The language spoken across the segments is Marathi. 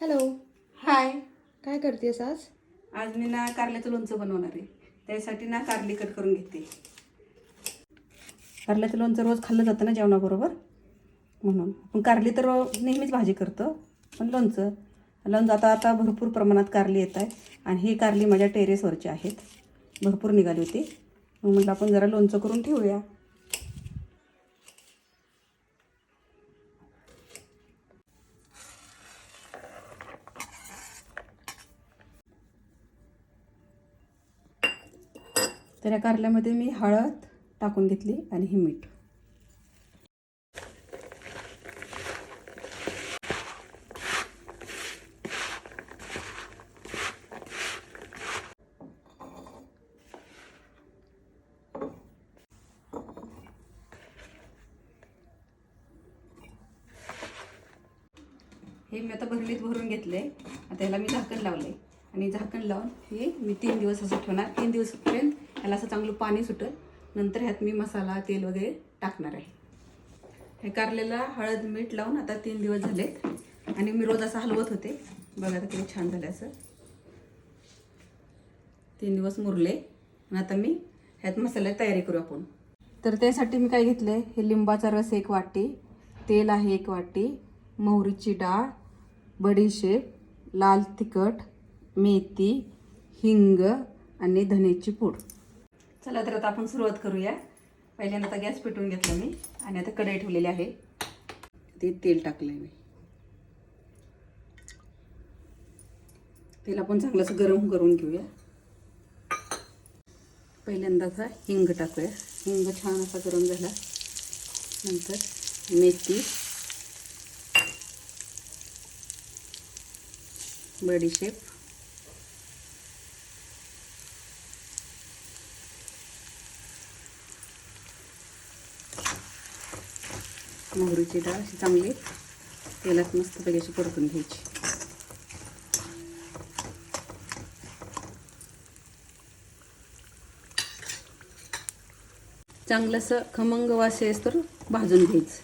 हॅलो. हाय. काय करतेस आज? आज मी ना कारल्याचं लोणचं बनवणार आहे. त्यासाठी ना कारली कट करून घेते. कारल्याचं लोणचं रोज खाल्लं जातं ना जेवणाबरोबर? म्हणून. आपण कारली तर नेहमीच भाजी करतो पण लोणचं. लोणचं आता आता भरपूर प्रमाणात कारली येत आहे. आणि ही कारली माझ्या टेरेसवरची आहेत. भरपूर निघाली होती. मग म्हटलं आपण जरा लोणचं करून ठेवूया. तर या कारल्यामध्ये मी हळद टाकून घेतली आणि ही मीठ. हे मी आता भरणीत भरून घेतले. आता ह्याला मी झाकण लावले. आणि झाकण लावून हे मी तीन दिवस असं ठेवणार. तीन दिवसपर्यंत ह्याला असं चांगलं पाणी सुटेल. नंतर ह्यात मी मसाला तेल वगैरे टाकणार आहे. हे कारलेला हळद मीठ लावून आता तीन दिवस झालेत. आणि मी रोज असं हलवत होते. बघा आता किती छान झालं असं. तीन दिवस मुरले. आणि आता मी ह्यात मसाल्याची तयारी करू आपण. तर त्यासाठी मी काय घेतलं आहे हे लिंबाचा रस एक वाटी तेल आहे एक वाटी मोहरीची डाळ बडीशेप लाल तिखट मेथी हिंग आणि धनेची पूड. चला तर आता आपण सुरुवात करूया. पहिल्यांदा आता गॅस पेटवून घेतला मी आणि आता कढई ठेवलेली आहे. ते तेल टाकलं मी. तेल आपण चांगलं असं गरम करून घेऊया. पहिल्यांदाचा हिंग टाकूया. हिंग छान असा गरम झाला. नंतर मेथी. बडीशेप. मोहरीची डाळ अशी चांगली तेलात मस्तपैकी अशी परतून घ्यायची. चांगलंसं खमंग वास तर भाजून घ्यायचं.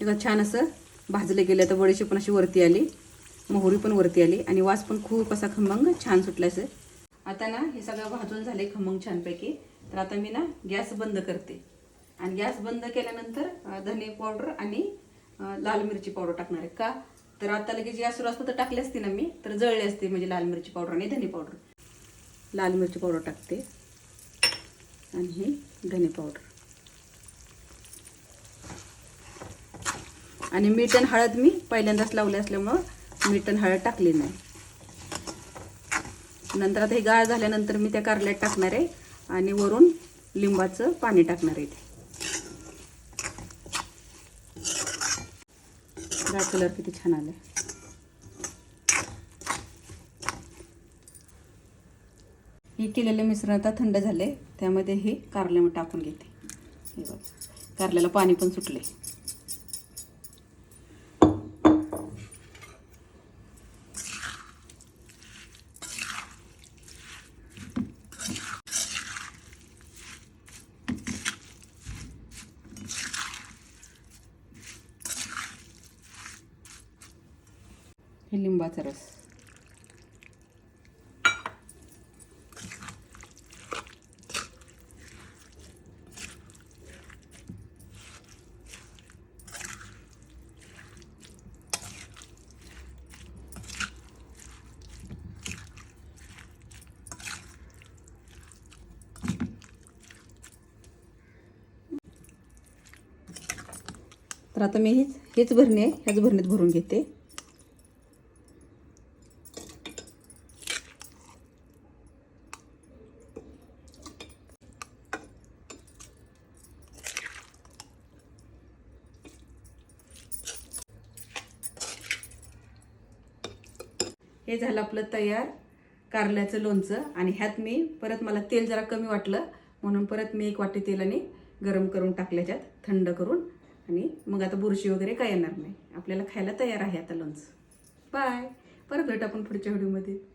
एका छान असं भाजले गेलं तर बडीशी पण अशी वरती आली मोहरी पण वरती आली आणि वास पण खूप असा खमंग छान सुटला असं आता ना हे सगळं भाजून झाले खमंग छानपैकी. तर आता मी ना गॅस बंद करते. आणि गॅस बंद केल्यानंतर धने पावडर आणि लाल मिरची पावडर टाकणार आहे. का? तर आता लगेच गॅस सुरू असतं तर टाकली असते ना मी तर जळली असते म्हणजे लाल मिरची पावडर आणि धने पावडर लाल मिरची पावडर टाकते. आणि हे धने पावडर आणि मीठ आणि हळद मी पहिल्यांदाच लावले असल्यामुळं मीठ आणि हळद टाकली नाही. नंतर आता हे गाळ झाल्यानंतर मी त्या कारल्यात टाकणार आहे आणि वरून लिंबाचं पाणी टाकणार आहे ते गाळ कलर किती छान आलाय. हे केलेले मिश्रण आता थंड झाले त्यामध्ये हे कारले मी टाकून घेते. हे बघा कारल्याला पाणी पण सुटले हे लिंबाचा रस तर आता मी हीच हेच भरणे ह्याच भरणीत भरून घेते. हे झालं आपलं तयार कारल्याचं लोणचं आणि ह्यात मी परत मला तेल जरा कमी वाटलं म्हणून परत मी एक वाटी तेलाने गरम करून टाकल्याच्यात थंड करून आणि मग आता बुरशी वगैरे काय येणार नाही. आपल्याला खायला तयार आहे आता लोणचं. बाय. परत भेट आपण पुढच्या व्हिडिओमध्ये.